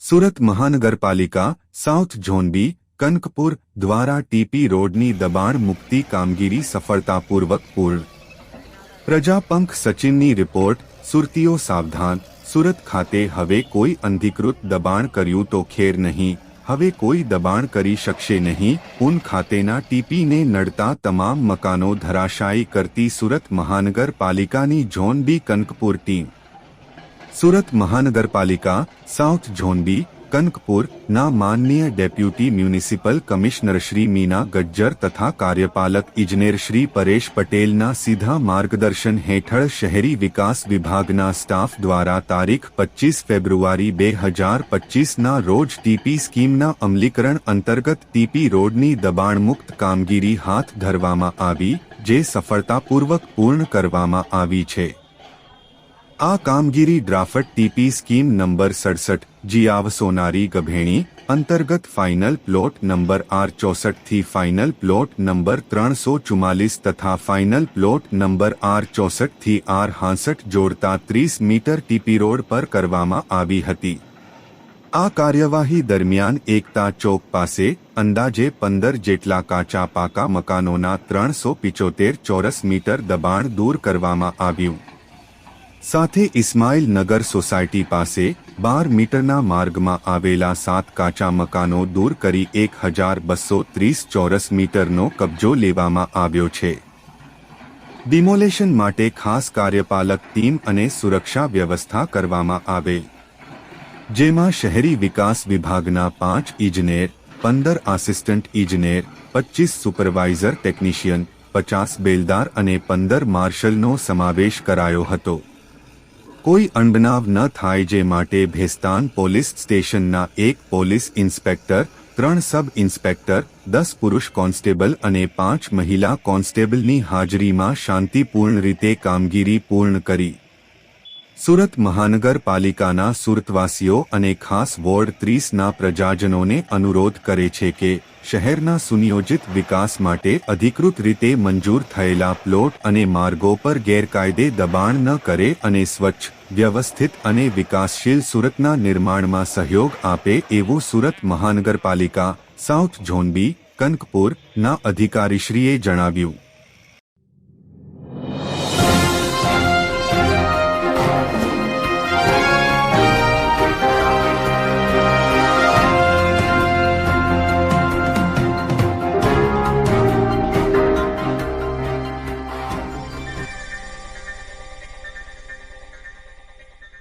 સુરત મહાનગરપાલિકા, south zone B Kanakpur, દ્વારા TP રોડની દબાણ મુક્તિ કામગીરી સફળતાપૂર્વક પૂર્ણ. પ્રજાપંખ સચિનની રિપોર્ટ, સુરતીઓ સાવધાન, સુરત ખાતે હવે કોઈ અનધિકૃત દબાણ કર્યું તો ખેર નહીં, હવે કોઈ દબાણ કરી શકશે નહીં ઉન ખાતેના ટીપીને નડતા તમામ મકાનો ધરાશાયી કરતી સુરત મહાનગરપાલિકાની zone B Kanakpur team. Surat મહાનગરપાલિકા, સાઉથ ઝોનબી, કનકપુર ના માનનીય deputy municipal commissioner Shri Meena Gajjar તથા કાર્યપાલક ઇજનેર શ્રી પરેશ પટેલના સીધા માર્ગદર્શન હેઠળ શહેરી વિકાસ વિભાગના સ્ટાફ દ્વારા તારીખ પચીસ ફેબ્રુઆરી બે હજાર પચીસના રોજ ટીપી સ્કીમના અમલીકરણ અંતર્ગત ટીપી રોડની દબાણમુક્ત કામગીરી હાથ ધરવામાં આવી, જે સફળતાપૂર્વક પૂર્ણ કરવામાં આવી છે. આ કામગીરી ડ્રાફટ ટીપી સ્કીમ નંબર સડસઠ, જીઆવ સોનારી ગભેણી, અંતર્ગત ફાઇનલ પ્લોટ નંબર આર ચોસઠથી ફાઇનલ પ્લોટ નંબર ત્રણસો ચુમ્માલીસ તથા ફાઇનલ પ્લોટ નંબર આર ચોસઠથી આર હાંસઠ જોડતા ત્રીસ મીટર ટીપી રોડ પર કરવામાં આવી હતી. આ કાર્યવાહી દરમિયાન એકતા ચોક પાસે અંદાજે પંદર જેટલા કાચા પાકા મકાનોના ત્રણસો પિચોતેર ચોરસ મીટર દબાણ દૂર કરવામાં આવ્યું. સાથે ઇસ્માઇલ નગર સોસાયટી પાસે બાર મીટરના માર્ગમાં આવેલા સાત કાચા મકાનો દૂર કરી એક હજાર બસો ત્રીસ ચોરસ મીટરનો કબજો લેવામાં આવ્યો છે. ડિમોલેશન માટે ખાસ કાર્યપાલક ટીમ અને સુરક્ષા વ્યવસ્થા કરવામાં આવેલ. જેમાં શહેરી વિકાસ વિભાગના પાંચ ઇજનેર, પંદર આસિસ્ટન્ટ ઇજનેર પચીસ સુપરવાઇઝર ટેકનિશિયન, પચાસ બેલદાર અને પંદર માર્શલનો સમાવેશ કરાયો હતો. કોઈ અણબનાવ ન થાય જે માટે ભેસ્તાન પોલીસ સ્ટેશનના એક પોલીસ ઇન્સ્પેક્ટર, ત્રણ સબ ઇન્સ્પેક્ટર, દસ પુરુષ કોન્સ્ટેબલ અને પાંચ મહિલા કોન્સ્ટેબલની હાજરીમાં શાંતિપૂર્ણ રીતે કામગીરી પૂર્ણ કરી. સુરત મહાનગરપાલિકાના સુરતવાસીઓ અને ખાસ વોર્ડ ત્રીસના પ્રજાજનોને અનુરોધ કરે છે કે શહેરના સુનિયોજિત વિકાસ માટે અધિકૃત રીતે મંજૂર થયેલા પ્લોટ અને માર્ગો પર ગેરકાયદે દબાણ ન કરે અને સ્વચ્છ, વ્યવસ્થિત અને વિકાસશીલ સુરતના નિર્માણમાં સહયોગ આપે એવું સુરત મહાનગરપાલિકા સાઉથ ઝોનબી કનકપુર ના અધિકારીશ્રીએ જણાવ્યું.